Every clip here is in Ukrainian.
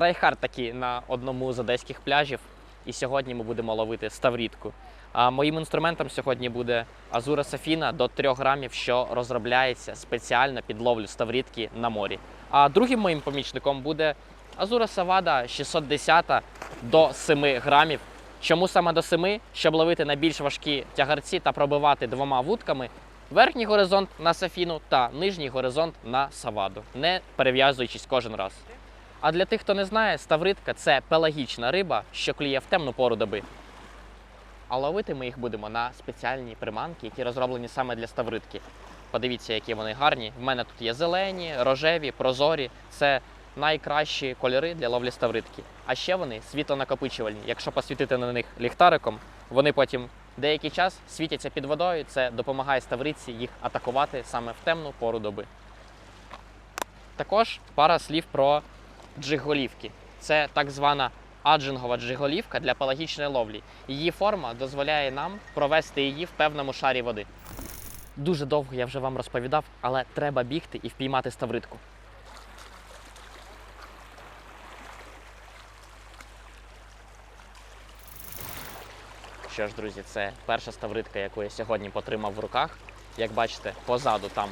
Трайхард таки на одному з одеських пляжів. І сьогодні ми будемо ловити ставрідку. А моїм інструментом сьогодні буде Азура Сафіна до 3 грамів, що розробляється спеціально під ловлю ставрідки на морі. А другим моїм помічником буде Азура Савада 610 до 7 грамів. Чому саме до 7? Щоб ловити на більш важкі тягарці та пробивати двома вудками верхній горизонт на Сафіну та нижній горизонт на Саваду, не перев'язуючись кожен раз. А для тих, хто не знає, ставритка це пелагічна риба, що клює в темну пору доби. А ловити ми їх будемо на спеціальні приманки, які розроблені саме для ставритки. Подивіться, які вони гарні. В мене тут є зелені, рожеві, прозорі. Це найкращі кольори для ловлі ставритки. А ще вони світлонакопичувальні. Якщо посвітити на них ліхтариком, вони потім деякий час світяться під водою. Це допомагає ставриці їх атакувати саме в темну пору доби. Також пара слів про джиголівки. Це так звана аджингова джиголівка для пелагічної ловлі. Її форма дозволяє нам провести її в певному шарі води. Дуже довго я вже вам розповідав, але треба бігти і впіймати ставритку. Що ж, друзі, це перша ставритка, яку я сьогодні потримав в руках. Як бачите, позаду там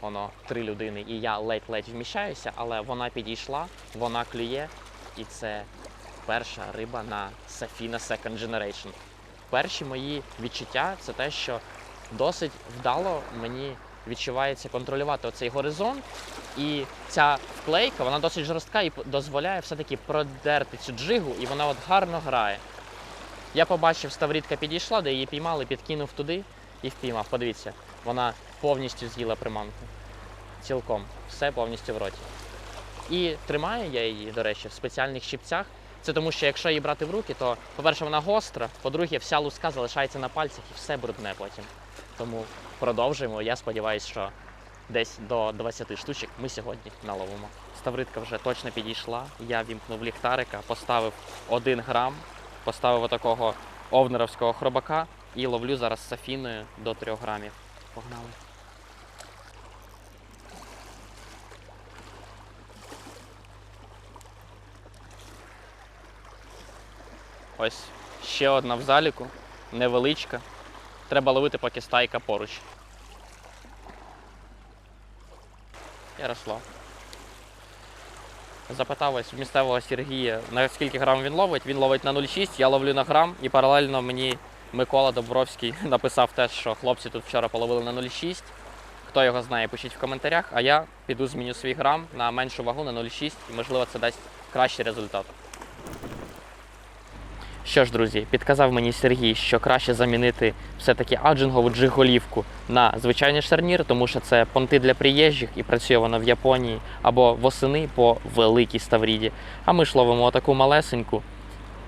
воно три людини, і я ледь-ледь вміщаюся, але вона підійшла, вона клює, і це перша риба на Safina Second Generation. Перші мої відчуття це те, що досить вдало мені відчувається контролювати оцей горизонт, і ця вклейка вона досить жорстка і дозволяє все-таки продерти цю джигу, і вона от гарно грає. Я побачив, ставрідка підійшла, де її піймали, підкинув туди і впіймав. Подивіться, вона повністю з'їла приманку. Цілком, все повністю в роті. І тримаю я її, до речі, в спеціальних щипцях. Це тому, що якщо її брати в руки, то, по-перше, вона гостра, по-друге, вся луска залишається на пальцях і все брудне потім. Тому продовжуємо. Я сподіваюся, що десь до 20 штучок ми сьогодні наловимо. Ставритка вже точно підійшла. Я вімкнув ліхтарика, поставив 1 грам, поставив отакого овнеровського хробака і ловлю зараз сафіною до 3 грамів. Погнали. Ось ще одна в заліку, невеличка. Треба ловити, поки стайка поруч. Ярослав. Запитав ось місцевого Сергія, на скільки грам він ловить. Він ловить на 0,6, я ловлю на грам, і паралельно мені Микола Добровський написав теж, що хлопці тут вчора половили на 0,6. Хто його знає, пишіть в коментарях, а я піду зміню свій грам на меншу вагу на 0,6 і можливо це дасть кращий результат. Що ж, друзі, підказав мені Сергій, що краще замінити все-таки аджингову джиголівку на звичайний шарнір, тому що це понти для приїжджих і працює вона в Японії або восени по великій ставріді. А ми ж ловимо таку малесеньку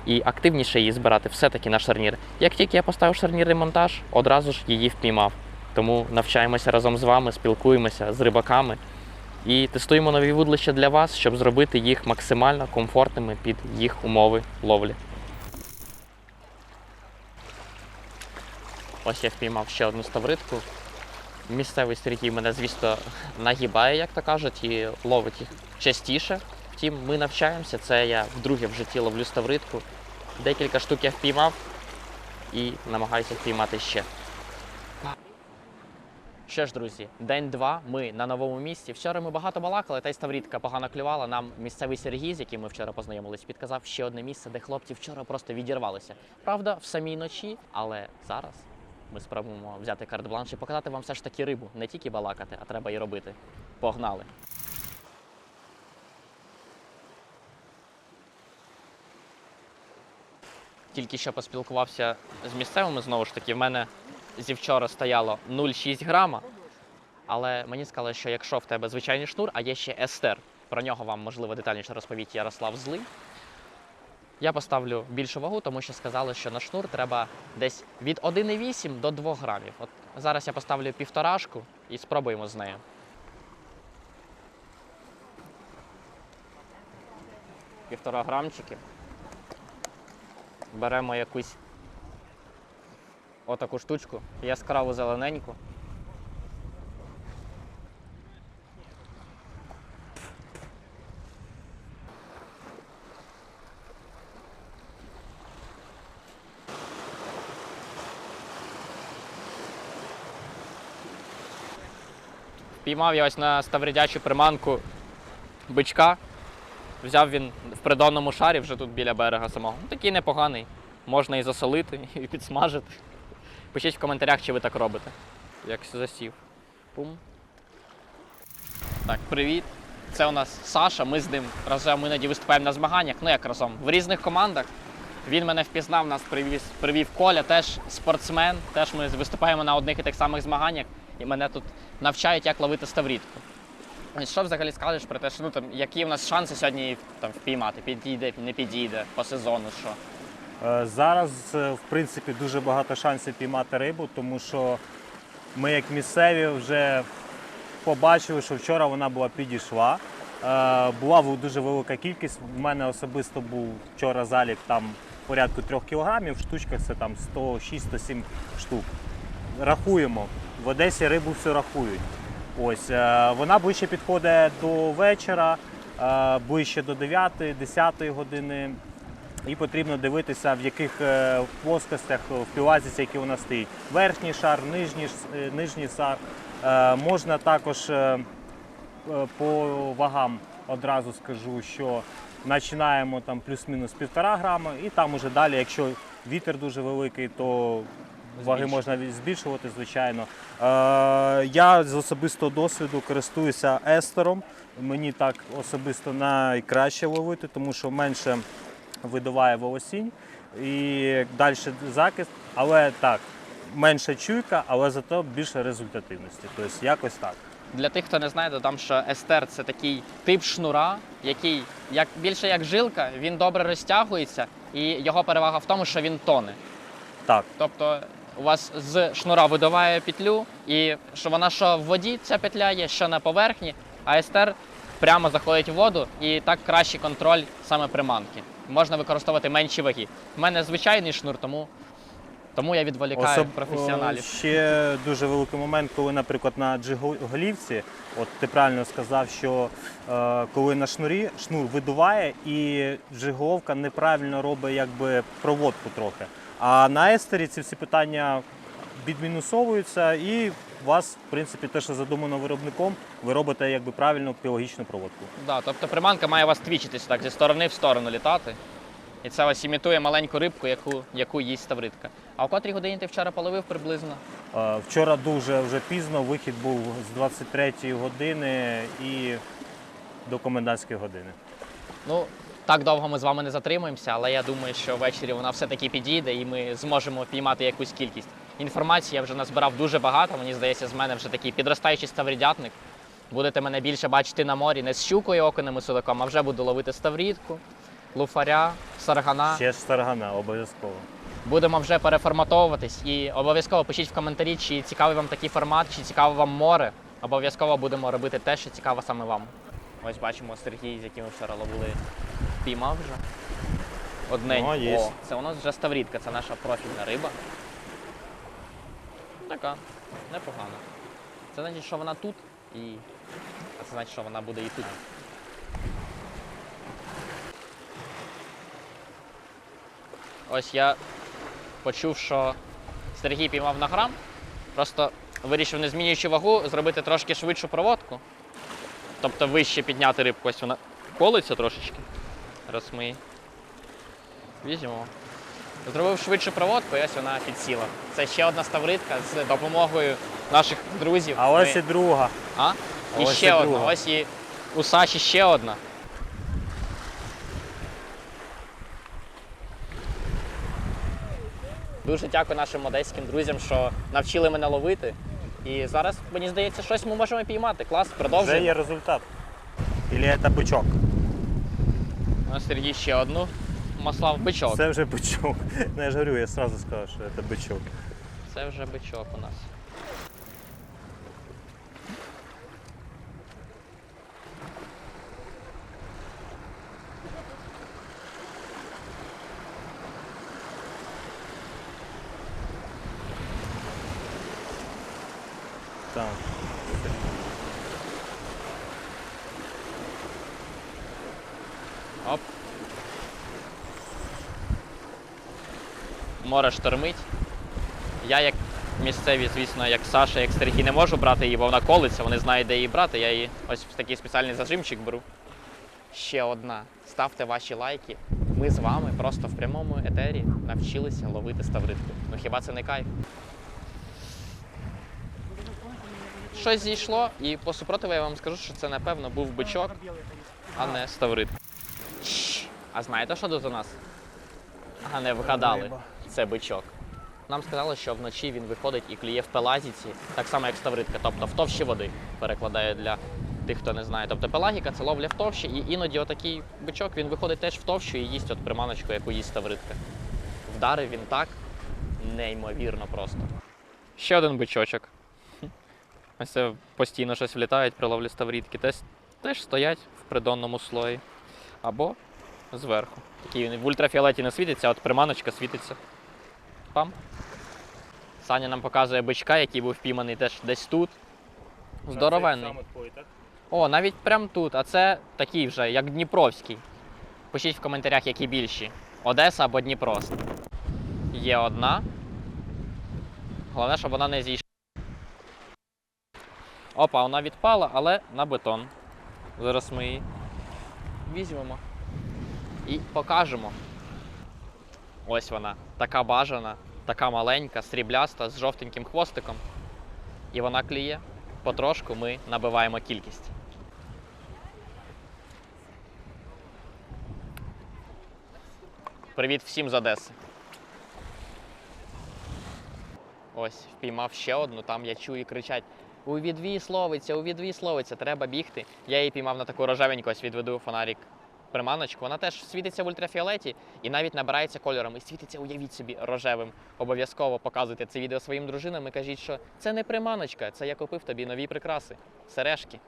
і активніше її збирати все-таки на шарнір. Як тільки я поставив шарнірний монтаж, одразу ж її впіймав. Тому навчаємося разом з вами, спілкуємося з рибаками і тестуємо нові вудлища для вас, щоб зробити їх максимально комфортними під їх умови ловлі. Ось я впіймав ще одну ставритку. Місцевий Сергій мене, звісно, нагибає, як то кажуть, і ловить їх частіше. Втім, ми навчаємося. Це я вдруге в житті ловлю ставритку. Декілька штук я впіймав і намагаюся впіймати ще. Що ж, друзі, день-два. Ми на новому місці. Вчора ми багато балакали, та й ставрідка погано клювала. Нам місцевий Сергій, з яким ми вчора познайомились, підказав ще одне місце, де хлопці вчора просто відірвалися. Правда, в самій ночі, але зараз ми спробуємо взяти карт-бланш і показати вам все ж таки рибу. Не тільки балакати, а треба і робити. Погнали! Тільки що поспілкувався з місцевими, знову ж таки, в мене зі вчора стояло 0,6 грама. Але мені сказали, що якщо в тебе звичайний шнур, а є ще естер, про нього вам можливо детальніше розповість Ярослав Злий. Я поставлю більшу вагу, тому що сказали, що на шнур треба десь від 1,8 до 2 грамів. От зараз я поставлю півторашку і спробуємо з нею. Півтора грамчики беремо якусь отаку штучку, яскраву зелененьку. Піймав я ось на ставридячу приманку бичка. Взяв він в придонному шарі вже тут біля берега самого. Ну, такий непоганий. Можна і засолити, і підсмажити. Пишіть в коментарях, чи ви так робите. Як засів. Пум. Так, привіт. Це у нас Саша. Ми з ним разом іноді виступаємо на змаганнях. Ну як разом, в різних командах. Він мене впізнав, нас привіз, привів Коля, теж спортсмен. Теж ми виступаємо на одних і тих самих змаганнях, і мене тут навчають, як ловити ставрідку. Ось Що взагалі скажеш про те, що ну там які в нас шанси сьогодні там впіймати? Підійде, не підійде по сезону, що? Е, Зараз, е, в принципі, дуже багато шансів піймати рибу, тому що ми, як місцеві, вже побачили, що вчора вона була підійшла. Е, Була дуже велика кількість. У мене особисто був вчора залік там порядку 3 кілограмів, в штучках це там 106-107 штук. Рахуємо. В Одесі рибу все рахують. Ось е, вона ближче підходить до вечора, е, ближче до 9-10 години. І потрібно дивитися, в яких е, плоскостях в пілазіці, які у нас стоїть. Верхній шар, нижній, нижній шар. Можна також по вагам одразу скажу, що починаємо там плюс-мінус півтора грама, і там уже далі, якщо вітер дуже великий, то ваги можна збільшувати, звичайно. Е, Я з особистого досвіду користуюся естером. Мені так особисто найкраще ловити, тому що менше видуває волосінь і далі захист, але так, менша чуйка, але зато більше результативності. Тобто якось так. Для тих, хто не знає, додам, що естер це такий тип шнура, який як більше як жилка, він добре розтягується, і його перевага в тому, що він тоне. Так, Тобто у вас з шнура видуває петлю, і що вона що в воді ця петля є, що на поверхні, а естер прямо заходить в воду, і так кращий контроль саме приманки. Можна використовувати менші ваги. У мене звичайний шнур, тому, тому я відволікаю Особ- професіоналів. Ще дуже великий момент, коли, наприклад, на джиголівці, от ти правильно сказав, що е, коли на шнурі шнур видуває і джиголовка неправильно робить якби проводку трохи. А на естері ці всі питання відмінусовуються і у вас, в принципі, те, що задумано виробником, ви робите якби правильну біологічну проводку. Да, тобто приманка має вас твічитись так зі сторони в сторону літати. І це ось імітує маленьку рибку, яку, яку їсть ставритка. А в котрій годині ти вчора половив приблизно? Е, Вчора дуже вже пізно, вихід був з 23 години і до комендантської години. Ну, так довго ми з вами не затримуємося, але я думаю, що ввечері вона все-таки підійде і ми зможемо піймати якусь кількість. Інформації я вже назбирав дуже багато. Мені здається, з мене вже такий підростаючий ставрідятник. Будете мене більше бачити на морі не з щукою, окунем і судаком, а вже буду ловити ставрідку, луфаря, саргана. Ще ж старгана, обов'язково. Будемо вже переформатовуватись і обов'язково пишіть в коментарі, чи цікавий вам такий формат, чи цікаве вам море. Обов'язково будемо робити те, що цікаво саме вам. Ось бачимо Сергій, з яким ми вчора ловили, піймав вже. Одненьку. О, є. О, це у нас вже ставрідка, це наша профільна риба. Така, непогана. Це значить, що вона тут і. А це значить, що вона буде і тут. Ось я почув, що Сергій піймав на грам. Просто вирішив, не змінюючи вагу, зробити трошки швидшу проводку. Тобто вище підняти рибку. Ось вона колиться трошечки. Зараз ми візьмемо. Зробив швидшу проводку і ось вона підсіла. Це ще одна ставритка з допомогою наших друзів. А ось Ми- і друга. а? І ось ще і одна. друга. Ось і у Саші ще одна. Дуже дякую нашим одеським друзям, що навчили мене ловити. І зараз, мені здається, щось ми можемо піймати. Клас, Вже продовжуємо. є результат. Ілі це бичок? У нас Сергій ще одну. Маслав бичок. Це... Це вже бичок. Ну, я ж говорю, я одразу сказав, що це бичок. вже бичок у нас. Так. Оп. Море штормить. Я як місцеві, звісно, як Саша, як Сергій, не можу брати її, бо вона колиться, вони знають, де її брати. Я її ось такий спеціальний зажимчик беру. Ще одна. Ставте ваші лайки. Ми з вами просто в прямому етері навчилися ловити ставритку. Ну хіба це не кайф? Щось зійшло, і по супротиву я вам скажу, що це напевно був бичок, а не ставритка. Чш. А знаєте, що тут у нас? А не вгадали. Це бичок. Нам сказали, що вночі він виходить і клює в пелагіці, так само як ставритка, тобто в товщі води. Перекладаю для тих, хто не знає. Тобто пелагіка це ловля в товщі, і іноді отакий бичок він виходить теж в товщу і їсть от приманочку, яку їсть ставритка. Вдарив він так неймовірно просто. Ще один бичочок. Ось це постійно щось влітають при ловлі ставрітки. Теж, теж стоять в придонному слої. Або зверху. Такий він в ультрафіолеті не світиться, а от приманочка світиться. Пам. Саня нам показує бичка, який був впійманий теж десь тут. Здоровенний. О, навіть прям тут. А це такий вже, як Дніпровський. Пишіть в коментарях, які більші. Одеса або Дніпро. Є одна. Головне, щоб вона не зійшла. Опа, вона відпала, але на бетон. Зараз ми її візьмемо і покажемо. Ось вона, така бажана, така маленька, срібляста, з жовтеньким хвостиком. І вона кліє. Потрошку ми набиваємо кількість. Привіт всім з Одеси. Ось, впіймав ще одну, там я чую кричать: у відвій словиться, у відвій словиться, треба бігти. Я її піймав на таку рожевеньку, ось відведу фонарик приманочку. Вона теж світиться в ультрафіолеті і навіть набирається кольорами. Світиться, уявіть собі, рожевим. Обов'язково показуйте це відео своїм дружинам і кажіть, що це не приманочка, це я купив тобі нові прикраси, сережки.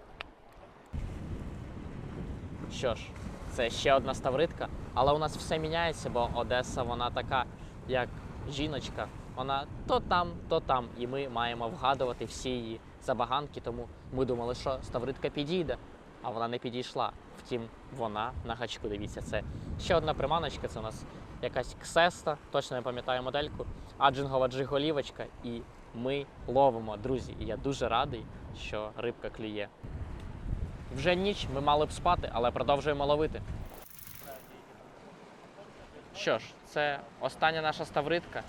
Що ж, це ще одна ставритка, але у нас все міняється, бо Одеса вона така, як жіночка. Вона то там, то там. І ми маємо вгадувати всі її забаганки. Тому ми думали, що ставритка підійде, а вона не підійшла. Втім, вона на гачку. Дивіться, це ще одна приманочка. Це у нас якась ксеста, точно не пам'ятаю модельку, аджингова джиголівочка. І ми ловимо, друзі. І я дуже радий, що рибка клює. Вже ніч, ми мали б спати, але продовжуємо ловити. Що ж, це остання наша ставритка.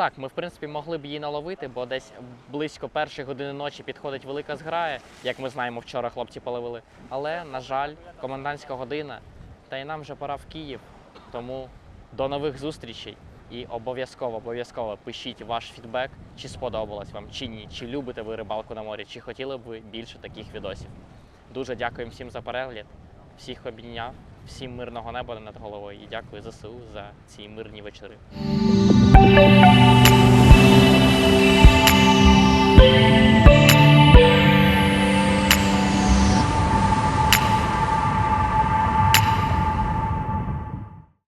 Так, ми в принципі могли б її наловити, бо десь близько першої години ночі підходить велика зграя, як ми знаємо, вчора хлопці половили. Але, на жаль, комендантська година, та й нам вже пора в Київ. Тому до нових зустрічей. І обов'язково, обов'язково пишіть ваш фідбек, чи сподобалось вам, чи ні, чи любите ви рибалку на морі, чи хотіли б ви більше таких відосів. Дуже дякуємо всім за перегляд, всіх обійняв, всім мирного неба над головою і дякую ЗСУ за ці мирні вечори.